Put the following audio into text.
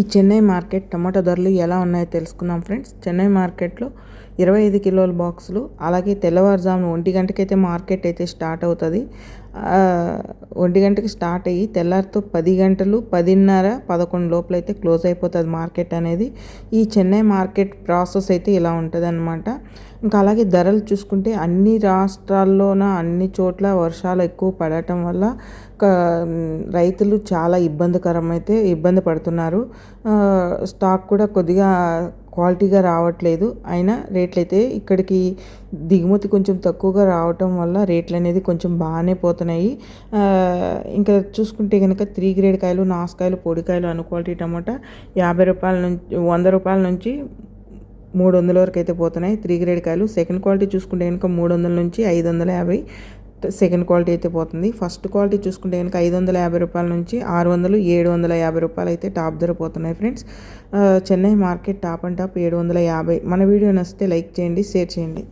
ఈ Chennai market tomato ధరలు ఎలా ఉన్నాయో తెలుసుకుందాం ఫ్రెండ్స్. చెన్నై మార్కెట్లో ఇరవై ఐదు కిలోల బాక్సులు అలాగే తెల్లవారుజామున ఒంటి గంటకైతే మార్కెట్ అయితే స్టార్ట్ అవుతుంది. ఒంటి గంటకి స్టార్ట్ అయ్యి తెల్లారితో పది గంటలు పదిన్నర పదకొండు లోపల అయితే క్లోజ్ అయిపోతుంది మార్కెట్ అనేది. ఈ చెన్నై మార్కెట్ ప్రాసెస్ అయితే ఇలా ఉంటుంది అనమాట ఇంకా అలాగే ధరలు చూసుకుంటే అన్ని రాష్ట్రాల్లోన అన్ని చోట్ల వర్షాలు ఎక్కువ పడటం వల్ల రైతులు చాలా ఇబ్బందికరం అయితే ఇబ్బంది పడుతున్నారు. స్టాక్ కూడా కొద్దిగా క్వాలిటీగా రావట్లేదు. అయినా రేట్లు అయితే ఇక్కడికి దిగుమతి కొంచెం తక్కువగా రావటం వల్ల రేట్లు అనేది కొంచెం బాగానే పోతున్నాయి. ఇంకా చూసుకుంటే కనుక త్రీ గ్రేడ్ కాయలు నాసుకాయలు పొడికాయలు అను క్వాలిటీ టమాటా యాభై రూపాయల నుంచి వంద రూపాయల నుంచి మూడు వందల వరకు అయితే పోతున్నాయి. త్రీ గ్రేడ్ కాయలు సెకండ్ క్వాలిటీ చూసుకుంటే కనుక మూడు వందల నుంచి ఐదు వందల యాభై. సెకండ్ క్వాలిటీ అయితే పోతుంది. ఫస్ట్ క్వాలిటీ చూసుకుంటే కనుక ఐదు వందల యాభై రూపాయల నుంచి ఆరు వందలు ఏడు వందల యాభై రూపాయలు అయితే టాప్ ధర పోతున్నాయి friends. Chennai market top and top ఏడు వందల యాభై. మన వీడియో నచ్చితే లైక్ చేయండి షేర్ చేయండి.